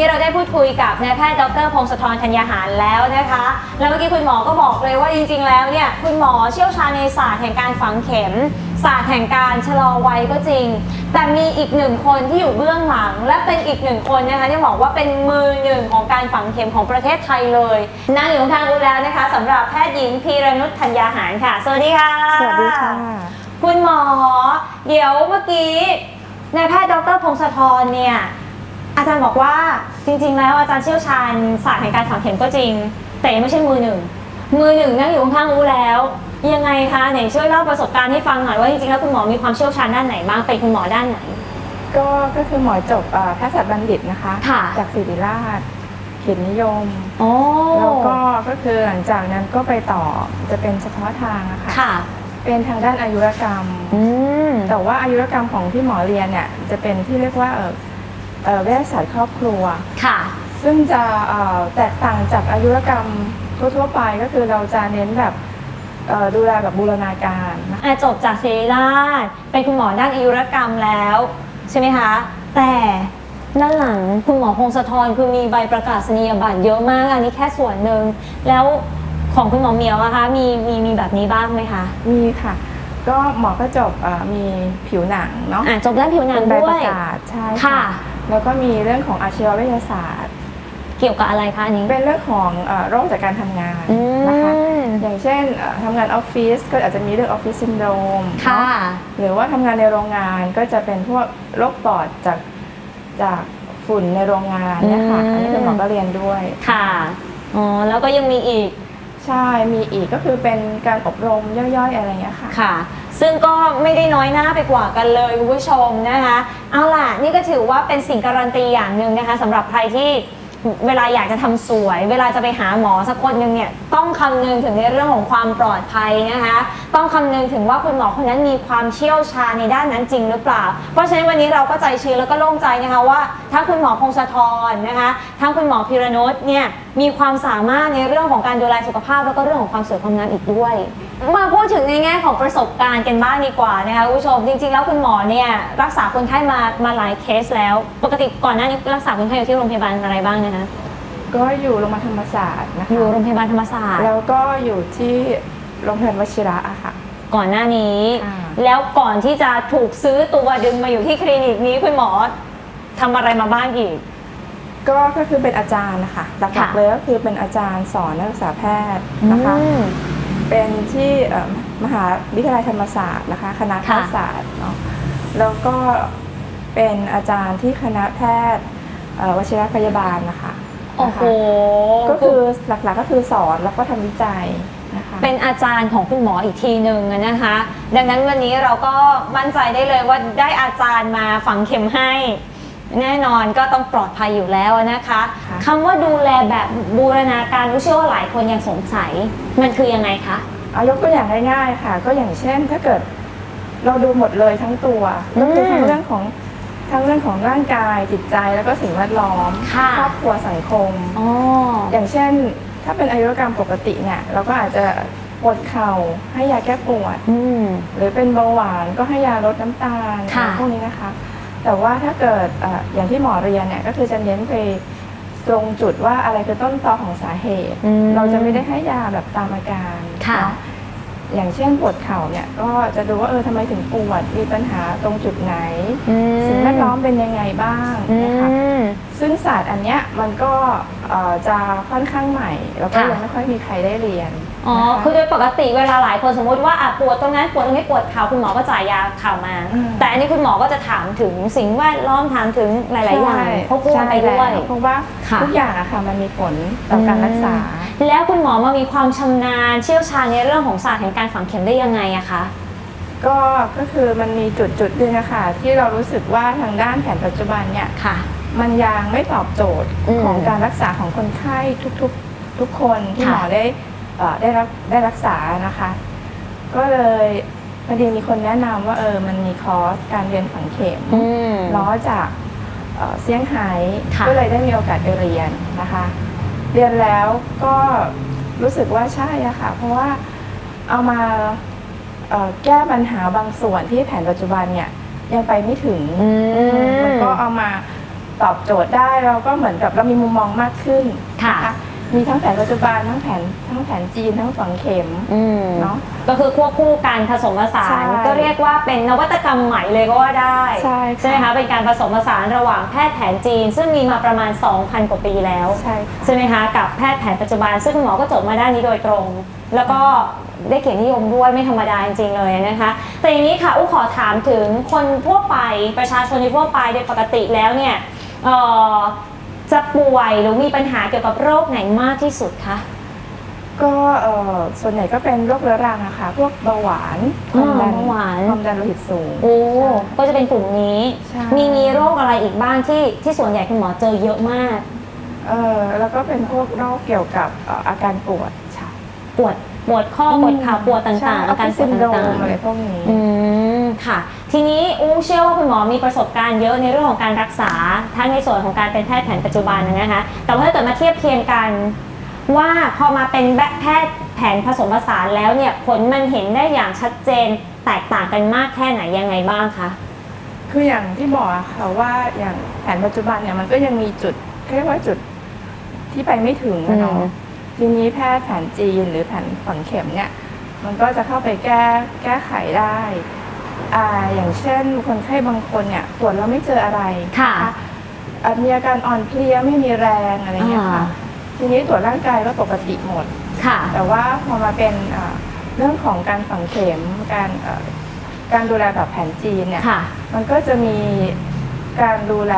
นายแพทย์ดรพงศธรธัญญาหารแล้วนะคะ แล้วเมื่อกี้คุณหมอก็บอกเลยว่าจริงๆ แล้วเนี่ยคุณหมอเชี่ยวชาญในศาสตร์แห่งการฝังเข็ม ศาสตร์แห่งการชะลอวัยก็จริง แต่มีอีกหนึ่งคนที่อยู่เบื้องหลัง และเป็นอีกหนึ่งคนนะคะที่บอกว่าเป็นมือหนึ่งของการฝังเข็มของประเทศไทยเลยนั่งอยู่ทางอูแล้วนะคะสำหรับแพทย์หญิงพีรนุชธัญญาหารค่ะ สวัสดีค่ะ สวัสดีค่ะ คุณหมอ เดี๋ยวเมื่อกี้นายแพทย์ดรพงศธรเนี่ย อาจารย์บอกว่าจริงๆ แล้วอาจารย์เชี่ยวชาญศาสตร์แห่งการฝังเข็มก็จริง แต่ยังไม่ใช่มือหนึ่ง มือหนึ่งนั่งอยู่ข้างๆรู้แล้ว ยังไงคะไหนช่วยเล่าประสบการณ์ให้ฟังหน่อยว่าจริงๆแล้วคุณหมอมีความเชี่ยวชาญด้านไหนบ้างเป็นคุณหมอด้านไหน ก็ก็คือหมอจบเอ่อแพทยศาสตร์บัณฑิตนะคะ ค่ะ จากศิริราชเกียรตินิยม โอ้แล้วก็ก็คือหลังจากนั้นก็ไปต่อจะเป็นเฉพาะทางอะค่ะ ค่ะ เป็นทางด้านอายุรกรรม อืม แต่ว่าอายุรกรรมของที่หมอเรียนเนี่ยจะเป็นที่เรียกว่าเออ เอ่อเวชศาสตร์ครอบครัว ค่ะ ซึ่งจะเอ่อแตกต่างจากอายุรกรรมทั่วๆไปก็คือเราจะเน้นแบบเอ่อดูแลแบบบูรณาการนะคะอาจบจากศิริราชเป็นคุณหมอด้านอายุรกรรมแล้ว ใช่ไหมคะ แต่ด้านหลังคุณหมอพงศธรคือมีใบประกาศนียบัตรเยอะมาก อันนี้แค่ส่วนหนึ่งแล้วของคุณหมอเหมียวอะคะมีมีมีแบบนี้บ้างไหมคะมีค่ะ ก็หมอก็จบเอ่อมีผิวหนังเนาะอะจบด้านผิวหนังเป็นใบด้ปวยระกาศใช่ค่ะ แล้วก็มีเรื่องของอาชีววิทยาศาสตร์ เกี่ยวกับอะไรคะอันนี้ เป็นเรื่องของเอ่อโรคจากการทำงานอืนะคะ มอย่างเช่นเอ่อทำงานออฟฟิศก็อาจจะมีเรื่องออฟฟิศซินโดรมค่ะ หรือว่าทำงานในโรงงานก็จะเป็นพวกโรคปอดจากจากฝุ่นในโรงงานเนี่ยค่ะ อืม อันนี้คือหมอก็เรียนด้วย ค่ะ อ๋อ แล้วก็ยังมีอีก ใช่มีอีกก็คือเป็นการอบรมย่อยๆอะไรเงี้ยค่ะ ค่ะ ซึ่งก็ไม่ได้น้อยหน้าไปกว่ากันเลยคุณผู้ชมนะคะ เอาล่ะ นี่ก็ถือว่าเป็นสิ่งการันตีอย่างหนึ่งนะคะสำหรับใครที่ เวลาอยากจะทำสวย เวลาจะไปหาหมอสักคนหนึ่งเนี่ยต้องคำนึงถึงในเรื่องของความปลอดภัยนะคะ ต้องคำนึงถึงว่าคุณหมอคนนั้นมีความเชี่ยวชาญในด้านนั้นจริงหรือเปล่า เพราะฉะนั้นวันนี้เราก็ใจชื้นแล้วก็โล่งใจนะคะว่าทั้งคุณหมอพงศธรนะคะทั้งคุณหมอพิรนุชเนี่ยมีความสามารถในเรื่องของการดูแลสุขภาพแล้วก็เรื่องของความสวยความงามอีกด้วย มาพูดถึงในแง่ของประสบการณ์กันบ้างดีกว่านะคะคุณผู้ชมจริงๆ แล้วคุณหมอเนี่ยรักษาคนไข้มามาหลายเคสแล้ว ปกติก่อนหน้านี้รักษาคนไข้อยู่ที่โรงพยาบาลอะไรบ้างนะคะก็อยู่โรงพยาบาลธรรมศาสตร์นะคะอยู่โรงพยาบาลธรรมศาสตร์แล้วก็อยู่ที่โรงพยาบาลวชิระอะค่ะ ก่อนหน้านี้ค่ะแล้วก่อนที่จะถูกซื้อตัวดึงมาอยู่ที่คลินิกนี้คุณหมอทำอะไรมาบ้างอีก ก็ก็คือเป็นอาจารย์นะคะหลัค่ะกๆเลยก็คือเป็นอาจารย์สอนนักศึกษาแพทย์นะคะ อืม เป็นที่เอ่อมหาวิทยาลัยธรรมศาสตร์นะคะคณะแพทยศาสตร์เนาะแล้วก็เป็นอาจารย์ที่คณะแพทย์เอ่อวชิรพยาบาลนะคะโอ้โหนะคะก็คือหลักๆก็คือสอนแล้วก็ทำวิจัยนะคะเป็นอาจารย์ของคุณหมออีกทีหนึ่งอะนะคะ ดังนั้นวันนี้เราก็มั่นใจได้เลยว่าได้อาจารย์มาฝังเข็มให้ แน่นอนก็ต้องปลอดภัยอยู่แล้วนะคะค่ะคำว่าดูแลแบบบูรณาการรู้เชื่อว่าหลายคนยังสงสัย มันคือยังไงคะเอายกตัวอย่างง่ายๆค่ะ ก็อย่างเช่นถ้าเกิดเราดูหมดเลยทั้งตัวอืมก็คือทั้งเรื่องของทั้งเรื่องของร่างกายจิตใจแล้วก็สิ่งแวดล้อมค่ะครอบครัวสังคมอ๋ออย่างเช่น ถ้าเป็นอายุรกรรมปกติเนี่ยเราก็อาจจะปวดเข่าให้ยาแก้ปวดอืมหรือเป็นเบาหวานก็ให้ยาลดน้ำตาลค่ะพวกนี้นะคะ แต่ว่าถ้าเกิดเอ่ออย่างที่หมอเรียนเนี่ยก็คือจะเน้นไปตรงจุดว่าอะไรคือต้นตอของสาเหตุอืมเราจะไม่ได้ให้ยาแบบตามอาการค่ะเนออย่างเช่นปวดเข่าเนี่ยก็จะดูว่าเออทำไมถึงปวดมีปัญหาตรงจุดไหนอืมสิ่งแวดล้อมเป็นยังไงบ้างอืนะคะม ซึ่งศาสตร์อันเนี้ยมันก็เอ่อจะค่อนข้างใหม่ แล้วก็ค่ะ ยังไม่ค่อยมีใครได้เรียนอ๋อ นะคะคือโดยปกติเวลาหลายคนสมมติว่าอะปวดตรงนั้นปวดตรงนี้ปวดเข่าคุณหมอก็จ่ายยาเข่ามา อืม แต่อันนี้คุณหมอก็จะถามถึงสิ่งแวดล้อมถามถึงหลายๆอย่างใช่ควบคู่กันไปด้วย ใช่แล้วเพราะว่าค่ะ ทุกอย่างอะค่ะมันมีผลต่อการรักษา แล้วคุณหมอมามีความชำนาญเชี่ยวชาญในเรื่องของศาสตร์แห่งการฝังเข็มได้ยังไงอะคะ ก็ก็คือมันมีจุดจุดหนึงอะค่ะที่เรารู้สึกว่าทางด้านแผนปัจจุบันเนี่ย ค่ะ มันยังไม่ตอบโจทย์อืมของการรักษาของคนไข้ทุกๆทุกคนที่ค่ะหมอได้เอ่อได้รับได้รักษานะคะ ก็เลยพอดีมีคนแนะนำว่าเออมันมีคอร์สการเรียนฝังเข็ม อืม ล้อจากเอ่อเซี่ยงไฮ้ค่ะ ก็เลยได้มีโอกาสไปเรียนนะคะ เรียนแล้วก็รู้สึกว่าใช่อะค่ะ เพราะว่าเอามาเอ่อแก้ปัญหาบางส่วนที่แผนปัจจุบันเนี่ยยังไปไม่ถึงอืม มันก็เอามา ตอบโจทย์ได้เราก็เหมือนกับเรามีมุมมองมากขึ้นค่ะ นมีทั้งแผนปัจจุบันทั้งแผนทั้งแผนจีนทั้งฝังเข็มอืมเนาะ ก็คือควบคู่การผสมผสาใช่ น ก็เรียกว่าเป็นนวัตกรรมใหม่เลยก็ว่าได้ ใช่ค่ะไหมคะเป็นการผสมผสานระหว่างแพทย์แผนจีน ซึ่งมีมาประมาณ 2,000 กว่าปีแล้ว ใช่ค่ะ ใช่ไหมคะกับแพทย์แผนปัจจุบัน ซึ่งคุณหมอก็จบมาด้านนี้โดยตรง แล้วก็ได้เกียรตินิยมด้วยไม่ธรรมดาจริงๆเลยนะคะแต่อย่างนี้ค่ะอู้ขอถามถึงคนทั่วไปประชาชนทั่วไปโดยปกติแล้วเนี่ยเอ่อ จะป่วยหรือมีปัญหาเกี่ยวกับโรคไหนมากที่สุดคะก็เอ่อส่วนใหญ่ก็เป็นโรคเรื้อรังอะค่ะพวกเบาหวานคอ๋อวามดันเบาหวานความดันโลหิตสูง โอ้ใช่ก็จะเป็นกลุ่มนี้ ใช่ มีมีโรคอะไรอีกบ้างที่ที่ส่วนใหญ่คุณหมอเจอเยอะมาก เออแล้วก็เป็นพวกโรคเกี่ยวกับเอ่ออาการปวดใช่ปวดปวดข้อปวดเข่าปวดต่างๆ อาการปวดซินโดรต่างมอะไรพวกนี้ ๆอืม ค่ะ ทีนี้อู้เชื่อว่าคุณหมอมีประสบการณ์เยอะในเรื่องของการรักษาทั้งในส่วนของการเป็นแพทย์แผนปัจจุบันนะคะ แต่ว่าถ้าเกิดมาเทียบเคียงกันว่าพอมาเป็นแพทย์แผนผสมผสานแล้วเนี่ยผลมันเห็นได้อย่างชัดเจนแตกต่างกันมากแค่ไหนยังไงบ้างคะคืออย่างที่บอกอะค่ะว่าอย่างแผนปัจจุบันเนี่ยมันก็ยังมีจุดเรียกว่าจุดที่ไปไม่ถึงนะเนาะอืมทีนี้แพทย์แผนจีนหรือแผนฝังเข็มเนี่ย มันก็จะเข้าไปแก้แก้ไขได้ อ่าอย่างเช่น คนไข้บางคนเนี่ยตรวจแล้วไม่เจออะไรค่ะนอะมีอาการอ่อนเพลียไม่มีแรงอะไรเงี้ยค่ะทีนี้ตรวจร่างกายก็ปกติหมด ค่ะ แต่ว่าพอมาเป็นอ่าเรื่องของการฝังเข็มการเอ่อการดูแลแบบแผนจีนเนี่ย ค่ะ มันก็จะมีการดูแล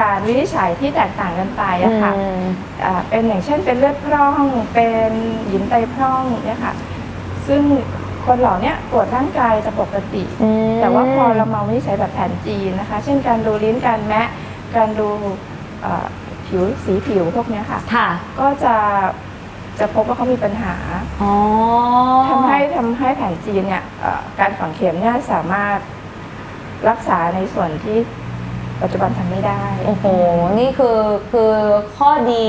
การวินิจฉัยที่แตกต่างกันไปอะค่ะอืม อ่าเป็นอย่างเช่นเป็นเลือดพร่อง เป็นหยินไตพร่องเนี่ยค่ะ ซึ่ง คนเหล่าเนี้ยตรวจร่างกายจะปกติอืมแต่ว่าพอเรามาวินิจฉัยแบบแผนจีนนะคะ เช่นการดูลิ้นการแมะการดูเอ่อผิวสีผิวพวกเนี้ยค่ะค่ะ ก็จะจะพบว่าเขามีปัญหาอ๋อทำให้ทำให้แผนจีนเนี่ยเอ่อการฝังเข็มเนี่ยสามารถรักษาในส่วนที่ปัจจุบันทำไม่ได้ โอ้โห นี่คือคือข้อดี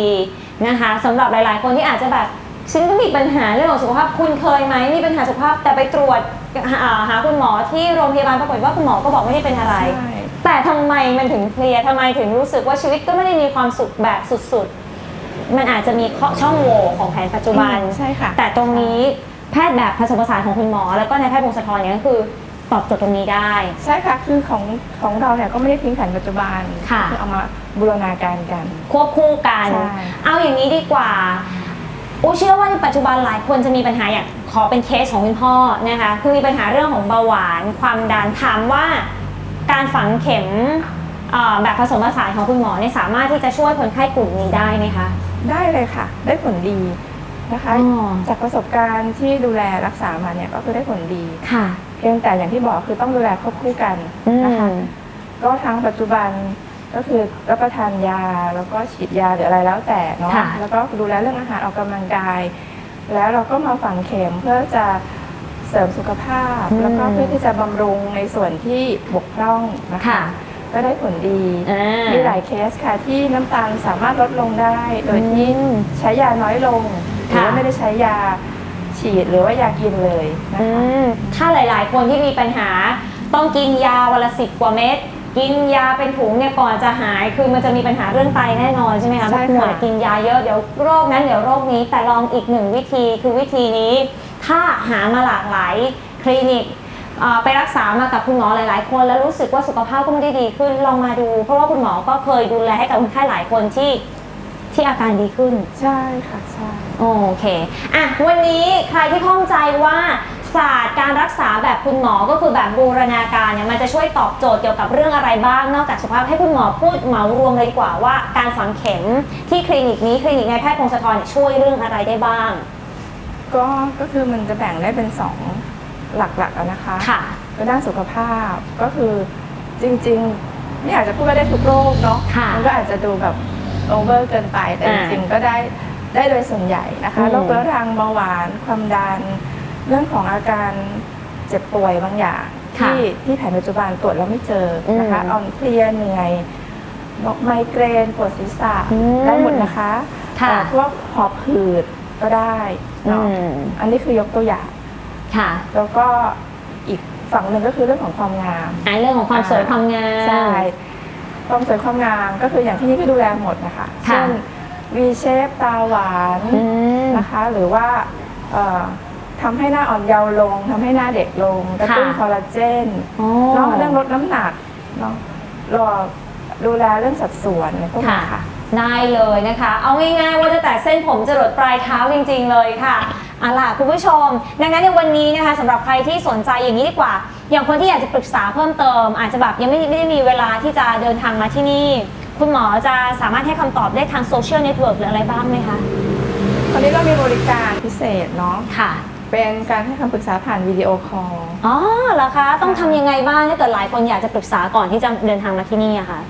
นะคะสำหรับหลาย ๆ คนที่อาจจะแบบ ฉันก็มีปัญหาเรื่องของสุขภาพคุณเคยไหมมีปัญหาสุขภาพแต่ไปตรวจหาหาคุณหมอที่โรงพยาบาลปรากฏว่าคุณหมอก็บอกไม่ได้เป็นอะไร ใช่ แต่ทำไมมันถึงเพลียทำไมถึงรู้สึกว่าชีวิตก็ไม่ได้มีความสุขแบบสุดๆ มันอาจจะมีข้อช่องโหว่ของแผนปัจจุบัน ใช่ค่ะ แต่ตรงนี้แพทย์แบบผสมผสานของคุณหมอ แล้วก็ในายแพทย์พงศธรเนี่ยก็คือตอบโจทย์ตรงนี้ได้ ใช่ค่ะ คือของของเราเนี่ยก็ไม่ได้ทิ้งแผนปัจจุบันค่ะ อเอามาบูรณาการกัน ควบคู่กัน ใช่ เอาอย่างนี้ดีกว่า อูเชื่อว่าในปัจจุบันหลายคนจะมีปัญหาอย่างขอเป็นเคสของคุณพ่อนะคะคือมีปัญหาเรื่องของเบาหวาน ความดันถามว่าการฝังเข็มเอ่อแบบผสมผสานของคุณหมอเนี่ยสามารถที่จะช่วยคนไข้กลุ่มนี้ได้ไหมคะได้เลยค่ะ ได้ผลดีนะคะอ๋อจากประสบการณ์ที่ดูแลรักษามาเนี่ยก็คือได้ผลดีค่ะ เพียงแต่อย่างที่บอกคือต้องดูแลควบคู่กันอืนะคะมก็ทั้งปัจจุบัน ก็คือรับประทานยาแล้วก็ฉีดยาหรืออะไรแล้วแต่เนาะค่ะ แล้วก็ดูแลเรื่องอาหารออกกำลังกาย แล้วเราก็มาฝังเข็มเพื่อจะเสริมสุขภาพแล้วก็เพื่อที่จะบำรุงในส่วนที่บกพร่องนะคะ ค่ะก็ได้ผลดี อ่า มีหลายเคสค่ะที่น้ำตาลสามารถลดลงได้ โดยที่อืมใช้ยาน้อยลง หรือว่าค่ะไม่ได้ใช้ยาฉีดหรือว่ายากินเลยนะอืคะ มถ้าหลาย ๆ คนที่มีปัญหาต้องกินยาวันละสิบกว่าเม็ด กินยาเป็นถุงเนี่ยก่อนจะหายคือมันจะมีปัญหาเรื่องไตแน่นอนใช่ไหมคะใช่เพราะค่ะ ป่วยกินยาเยอะเดี๋ยวโรคนั้นเดี๋ยวโรคนี้แต่ลองอีกหนึ่งวิธีคือวิธีนี้ ถ้าหามาหลากหลายคลินิกเอ่อไปรักษามากับคุณหมอหลาย ๆ คน แล้วรู้สึกว่าสุขภาพก็ไม่ได้ดีขึ้นลองมาดู เพราะว่าคุณหมอก็เคยดูแลให้กับคนไข้หลายคนที่ที่อาการดีขึ้น ใช่ค่ะใช่ โอเค อะ วันนี้ใครที่ข้องใจว่า ศาสตร์การรักษาแบบคุณหมอก็คือแบบบูรณาการเนี่ยมันจะช่วยตอบโจทย์เกี่ยวกับเรื่องอะไรบ้าง นอกจากสุขภาพให้คุณหมอพูดเหมารวมเลยดีกว่าว่า การฝังเข็มที่คลินิกนี้คลินิกในายแพทย์พงศธรเนี่ยช่วยเรื่องอะไรได้บ้าง ก็ก็คือมันจะแบ่งได้เป็นสองหลักๆอะนะคะค่ะก็ด้านสุขภาพก็คือจริงๆไม่อยากจะพูดว่าได้ทุกโรคเนาะค่ะมันก็อาจจะดูแบบโอเวอร์เกินไปแต่จอ่าริงๆก็ได้ได้โดยส่วนใหญ่นะคะอืมโรคเรื้อรังเบาหวาน ความดัน เรื่องของอาการเจ็บป่วยบางอย่างที่ที่แผนปัจจุบันตรวจแล้วไม่เจอนะคะอืมอ่อนเพลียเหนื่อยบอกไมเกรนปวดศีรษะอืมได้หมดนะคะค่ะเอ่อพวกหอบหืดก็ได้อืเนาะมอันนี้คือยกตัวอย่าง ค่ะแล้วก็อีกฝั่งหนึ่งก็คือเรื่องของความงาม อะเรื่องของความสวยความงาม ใช่ ความสวยความงามก็คืออย่างที่นี่ก็ดูแลหมดนะคะ ค่ะ เช่น V shape ตาหวานอืม นะคะ หรือว่าเอ่อ ทำให้หน้าอ่อนเยาว์ลงทำให้หน้าเด็กลงกระตุ้นค่ะคอลลาเจนอ๋อเนาะเรื่องลดน้ำหนักเนาะรอดูแลเรื่องสัดส่วนอะไรพวกนี้ค่ะ ค่ะ ได้เลยนะคะ เอาง่ายๆว่าตั้งแต่เส้นผมจรดปลายเท้าจริง ๆ เลยค่ะเอาล่ะคุณผู้ชม ดังนั้นในวันนี้นะคะสำหรับใครที่สนใจอย่างนี้ดีกว่า อย่างคนที่อยากจะปรึกษาเพิ่มเติม อาจจะแบบยังไม่ไม่ได้มีเวลาที่จะเดินทางมาที่นี่ คุณหมอจะสามารถให้คำตอบได้ทางโซเชียลเน็ตเวิร์กหรืออะไรบ้างไหมคะ ตอนนี้เรามีบริการพิเศษเนาะ ค่ะ เป็นการให้คำปรึกษาผ่านวิดีโอคอล อ๋อเหรอคะต้องทำยังไงบ้างถ้าเกิดหลายคนอยากจะปรึกษาก่อนที่จะเดินทางมาที่นี่อะค่ะ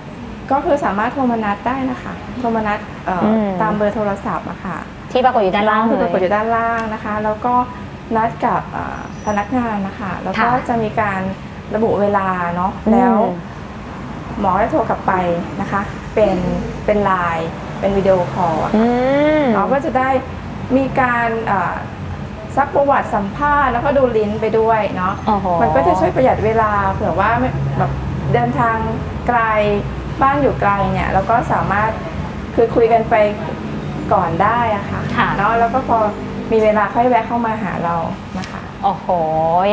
ก็คือสามารถโทรมานัดได้นะคะ โทรมานัดเอ่ออม ตามเบอร์โทรศัพท์อะค่ะที่ปรากฏอยู่ด้านล่างที่เลปรากฏอยยยู่ด้านล่างนะคะ แล้วก็นัดกับเอ่อพนักงานนะคะ แล้วก็ค่ะจะมีการระบุเวลาเนาะอืมแล้วหมอจะโทรกลับไปนะคะ เป็น เป็นไลน์ เป็นวิดีโอคอลอะ อืม เราก็จะได้มีการเอ่อ ซักประวัติสัมภาษณ์แล้วก็ดูลิ้นไปด้วยเนาะโอ้โห มันก็จะช่วยประหยัดเวลาเผื่อว่าไม่แบบเดินทางไกลบ้านอยู่ไกลเนี่ยเราก็สามารถคือคุยกันไปก่อนได้อะค่ะค่ะ เนาะแล้วก็พอมีเวลาค่อยแวะเข้ามาหาเรานะคะ โอ้โห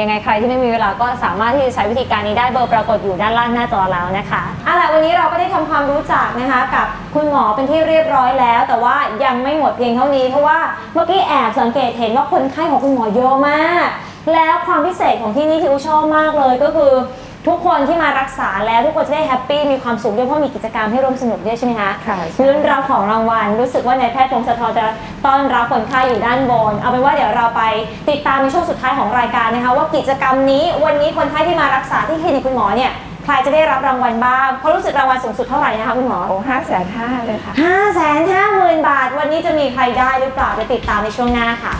ยังไงใครที่ไม่มีเวลาก็สามารถที่จะใช้วิธีการนี้ได้เบอร์ปรากฏอยู่ด้านล่างหน้าจอแล้วนะคะ เอาล่ะวันนี้เราก็ได้ทำความรู้จักนะคะกับ คุณหมอเป็นที่เรียบร้อยแล้ว แต่ว่ายังไม่หมดเพียงเท่านี้เพราะว่าเมื่อกี้แอบสังเกตเห็นว่าคนไข้ของคุณหมอเยอะมาก แล้วความพิเศษของที่นี่ที่อูชอบมากเลยก็คือทุกคนที่มารักษาแล้วทุกคนจะได้แฮปปี้มีความสุขด้วยเพราะมีกิจกรรมให้ร่วมสนุกด้วยใช่ไหมคะค่ะใช่ลุ้นรับของรางวัล รู้สึกว่านายแพทย์พงศธรจะต้อนรับคนไข้อยู่ด้านบน เอาเป็นว่าเดี๋ยวเราไปติดตามในช่วงสุดท้ายของรายการนะคะ ว่ากิจกรรมนี้วันนี้คนไข้ที่มารักษาที่คลินิกคุณหมอเนี่ย ใครจะได้รับรางวัลบ้างเพราะรู้สึกรางวัลสูงสุดเท่าไหร่นะคะคุณหมอโอ้ห้าแสนห้าเลยค่ะ5 5 0 0 0 0บาท วันนี้จะมีใครได้หรือเปล่าไปติดตามในช่วงหน้าค่ะ